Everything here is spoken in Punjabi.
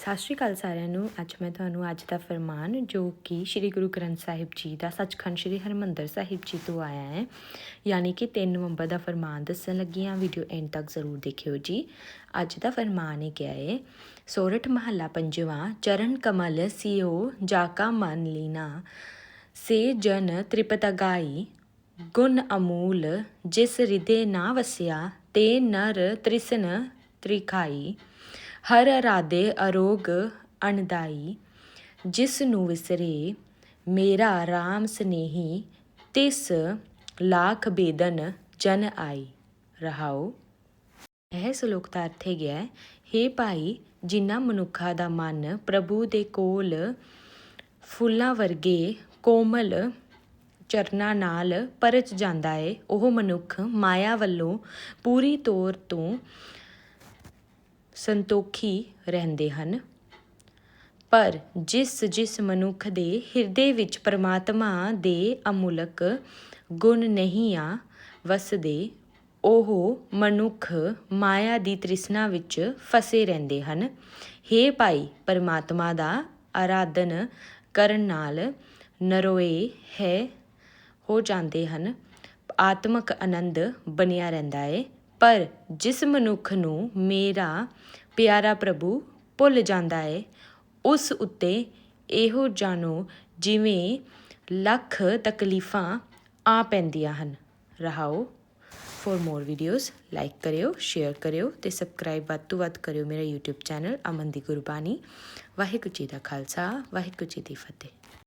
ਸਤਿ ਸ਼੍ਰੀ ਅਕਾਲ ਸਾਰਿਆਂ ਨੂੰ। ਅੱਜ ਮੈਂ ਤੁਹਾਨੂੰ ਅੱਜ ਦਾ ਫਰਮਾਨ, ਜੋ ਕਿ ਸ੍ਰੀ ਗੁਰੂ ਗ੍ਰੰਥ ਸਾਹਿਬ ਜੀ ਦਾ ਸੱਚਖੰਡ ਸ੍ਰੀ ਹਰਮੰਦਰ ਸਾਹਿਬ ਜੀ ਤੋਂ ਆਇਆ ਹੈ। ਯਾਨੀ ਕਿ 3 ਨਵੰਬਰ ਦਾ ਫਰਮਾਨ ਦੱਸਣ ਲੱਗੀ ਹਾਂ, ਵੀਡੀਓ ਐਂਡ ਤੱਕ ਜ਼ਰੂਰ ਦੇਖਿਓ ਜੀ। ਅੱਜ ਦਾ ਫਰਮਾਨ ਇਹ ਕਿਹਾ ਹੈ, ਸੋਰਠ ਮਹੱਲਾ ਪੰਜਵਾਂ, ਚਰਨ ਕਮਲ ਸਿਓ ਜਾਕਾ ਮਨ ਲੀਨਾ, ਸੇ ਜਨ ਤ੍ਰਿਪਤਗਾਈ ਗੁਣ ਅਮੂਲ ਜਿਸ ਹਿਰਦੇ ਨਾ ਵਸਿਆ, ਤੇ ਨਰ ਤ੍ਰਿਸਨ ਤ੍ਰਿਖਾਈ। ਹਰ ਰਾਦੇ ਅਰੋਗ ਅਣਦਾਈ, ਜਿਸ ਨੂੰ ਵਿਸਰੇ ਮੇਰਾ RAM ਸਨੇਹੀ, ਤਿਸ ਲਾਖ ਬੇਦਨ ਜਨ ਆਈ। ਰਹਾਉ ਇਹ ਸ਼ਲੋਕ ਦਾ ਅਰਥ ਹੈ ਗਿਆ ਹੇ। ਭਾਈ, ਜਿਨ੍ਹਾਂ ਮਨੁੱਖਾਂ ਦਾ ਮਨ ਪ੍ਰਭੂ ਦੇ ਕੋਲ ਫੁੱਲਾਂ ਵਰਗੇ ਕੋਮਲ ਚਰਨਾਂ ਨਾਲ ਪਰਚ ਜਾਂਦਾ ਹੈ ਉਹ ਮਨੁੱਖ ਮਾਇਆ ਵੱਲੋਂ ਪੂਰੀ ਤੌਰ ਤੋਂ ਸੰਤੋਖੀ ਰਹਿੰਦੇ ਹਨ। ਪਰ ਜਿਸ ਜਿਸ ਮਨੁੱਖ ਦੇ ਹਿਰਦੇ ਵਿੱਚ ਪਰਮਾਤਮਾ ਦੇ ਅਮੁਲਕ ਗੁਣ ਨਹੀਂ ਆ ਵਸਦੇ, ਉਹ ਮਨੁੱਖ ਮਾਇਆ ਦੀ ਤ੍ਰਿਸ਼ਨਾ ਵਿੱਚ ਫਸੇ ਰਹਿੰਦੇ ਹਨ। ਹੇ ਭਾਈ, ਪਰਮਾਤਮਾ ਦਾ ਆਰਾਧਨ ਕਰਨ ਨਾਲ ਨਰੋਏ ਹੈ, ਹੋ ਜਾਂਦੇ ਹਨ। ਆਤਮਿਕ ਆਨੰਦ ਬਣਿਆ ਰਹਿੰਦਾ ਹੈ ਪਰ ਜਿਸ ਮਨੁੱਖ ਨੂੰ ਮੇਰਾ ਪਿਆਰਾ ਪ੍ਰਭੂ ਭੁੱਲ ਜਾਂਦਾ ਹੈ ਉਸ ਉੱਤੇ ਇਹੋ ਜਾਣੋ ਜਿਵੇਂ ਲੱਖ ਤਕਲੀਫਾਂ ਆ ਪੈਂਦੀਆਂ ਹਨ। ਰਹਾਓ ਫॉर ਮੋਰ ਵੀਡੀਓਜ਼ ਲਾਈਕ ਕਰਿਓ ਸ਼ੇਅਰ ਕਰਿਓ ਤੇ ਸਬਸਕ੍ਰਾਈਬ ਵੱਧ ਤੋਂ ਵੱਧ ਕਰਿਓ ਮੇਰਾ YouTube ਚੈਨਲ ਅਮਨ ਦੀ ਗੁਰਬਾਣੀ। ਵਾਹਿਗੁਰੂ ਜੀ ਦਾ ਖਾਲਸਾ, ਵਾਹਿਗੁਰੂ ਜੀ ਦੀ ਫਤਿਹ।